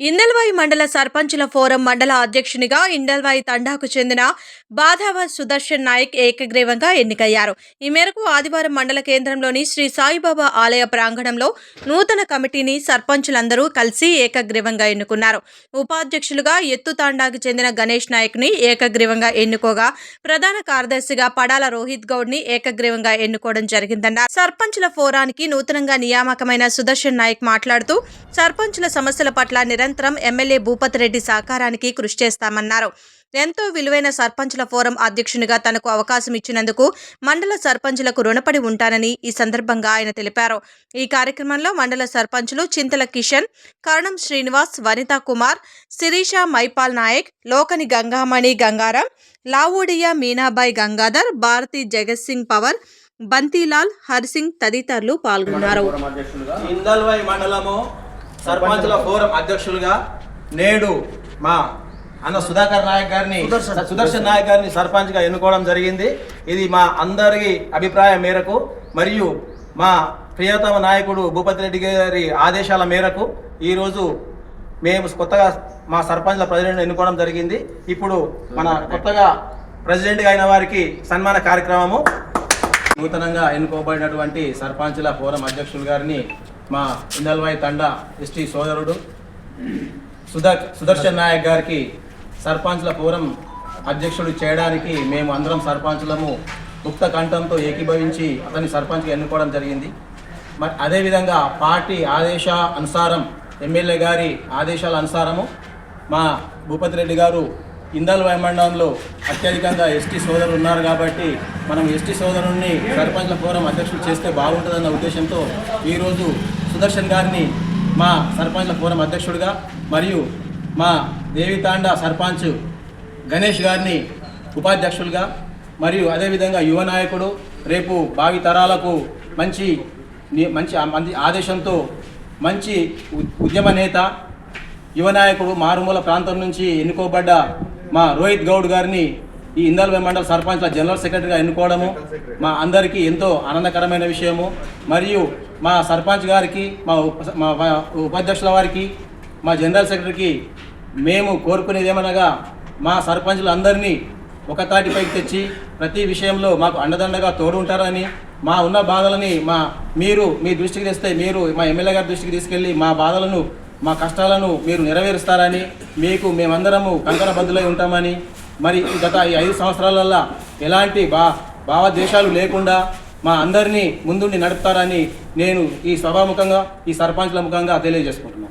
ఇందల్వాయి మండల సర్పంచుల ఫోరం మండల అధ్యక్షునిగా ఇందల్వాయి తండాకు చెందిన బాధావ సుదర్శన్ నాయక్ ఏకగ్రీవంగా ఎన్నికయ్యారు. ఈ మేరకు ఆదివారం మండల కేంద్రంలోని శ్రీ సాయిబాబా ఆలయ ప్రాంగణంలో నూతన కమిటీని సర్పంచులందరూ కలిసి ఏకగ్రీవంగా ఎన్నుకున్నారు. ఉపాధ్యక్షులుగా ఎత్తు తాండాకు చెందిన గణేష్ నాయక్ని ఏకగ్రీవంగా ఎన్నుకోగా ప్రధాన కార్యదర్శిగా పడాల రోహిత్ గౌడ్ని ఏకగ్రీవంగా ఎన్నుకోవడం జరిగిందన్నారు సర్పంచుల ఫోరానికి నూతనంగా నియామకమైన సుదర్శన్ నాయక్ మాట్లాడుతూ సర్పంచుల సమస్యల పట్ల నిరంతరం ఎమ్మెల్యే భూపత్ రెడ్డి సహకారానికి కృషి చేస్తామన్నారు. ఎంతో విలువైన సర్పంచుల ఫోరం అధ్యక్షునిగా తనకు అవకాశం ఇచ్చినందుకు మండల సర్పంచులకు రుణపడి ఉంటానని ఈ సందర్భంగా ఆయన తెలిపారు. ఈ కార్యక్రమంలో మండల సర్పంచులు చింతల కిషన్ కరణం శ్రీనివాస్ వనితా కుమార్ శిరీష మైపాల్ నాయక్ లోకని గంగామణి గంగారాం లావోడియా మీనాబాయి గంగాధర్ భారతి జగత్ సింగ్ పవర్ బంతీలాల్ హర్సింగ్ తదితరులు పాల్గొన్నారు. మండలము సర్పంచుల ఫోరం అధ్యక్షులుగా నేడు మా అన్న సుధాకర్ నాయక్ గారిని సుదర్శన్. నాయక్ గారిని సర్పంచ్గా ఎన్నుకోవడం జరిగింది. ఇది మా అందరి అభిప్రాయం మేరకు మరియు మా ప్రియతమ నాయకుడు భూపతి రెడ్డి గారి ఆదేశాల మేరకు ఈరోజు మేము కొత్తగా మా సర్పంచ్ల ప్రెసిడెంట్ ఎన్నుకోవడం జరిగింది. ఇప్పుడు మన కొత్తగా ప్రెసిడెంట్గా అయిన వారికి సన్మాన కార్యక్రమము నూతనంగా ఎన్నుకోబడినటువంటి సర్పంచ్ల ఫోరం అధ్యక్షులు గారిని మా ఇందల్వాయి తండా ఎస్టీ సోదరుడు సుధర్ సుదర్శన్ నాయక్ గారికి సర్పంచ్ల ఫోరం అధ్యక్షుడు చేయడానికి మేము అందరం సర్పంచులము ముక్త కంఠంతో ఏకీభవించి అతన్ని సర్పంచ్గా ఎన్నుకోవడం జరిగింది. మరి అదేవిధంగా పార్టీ ఆదేశ అనుసారం ఎమ్మెల్యే గారి ఆదేశాల అనుసారము మా భూపతి రెడ్డి గారు ఇందల్ మండలంలో అత్యధికంగా ఎస్టీ సోదరులు ఉన్నారు కాబట్టి మనం ఎస్టీ సోదరుని సర్పంచ్ల ఫోరం అధ్యక్షులు చేస్తే బాగుంటుందన్న ఉద్దేశంతో ఈరోజు సుదర్శన్ గారిని మా సర్పంచ్ల ఫోరం అధ్యక్షుడిగా మరియు మా దేవితాండ సర్పంచ్ గణేష్ గారిని ఉపాధ్యక్షులుగా మరియు అదేవిధంగా యువ నాయకుడు రేపు భావి తరాలకు మంచి మంచి మంచి ఆదేశంతో మంచి ఉ- ఉద్యమ నేత యువ నాయకుడు మారుమూల ప్రాంతం నుంచి ఎన్నుకోబడ్డ మా రోహిత్ గౌడ్ గారిని ఈ ఇందల్వే మండల సర్పంచ్ల జనరల్ సెక్రటరీగా ఎన్నుకోవడము మా అందరికీ ఎంతో ఆనందకరమైన విషయము. మరియు మా సర్పంచ్ గారికి మా ఉప మా ఉపాధ్యక్షుల వారికి మా జనరల్ సెక్రటరీకి మేము కోరుకునేది ఏమనగా మా సర్పంచులు అందరినీ ఒక తాటిపైకి తెచ్చి ప్రతి విషయంలో మాకు అండదండగా తోడు ఉంటారని మా ఉన్న బాధలని మా మీరు మీ దృష్టికి తెస్తే మీరు మా ఎమ్మెల్యే గారి దృష్టికి తీసుకెళ్ళి మా బాధలను మా కష్టాలను మీరు నెరవేరుస్తారని మీకు మేమందరము కంకణబద్దులై ఉంటామని మరి గత ఈ ఐదు సంవత్సరాలల్లో ఎలాంటి బా భావద్వేషాలు లేకుండా మా అందరినీ ముందుండి నడుపుతారని నేను ఈ సభాముఖంగా ఈ సర్పంచ్ల ముఖంగా తెలియజేసుకుంటున్నాను.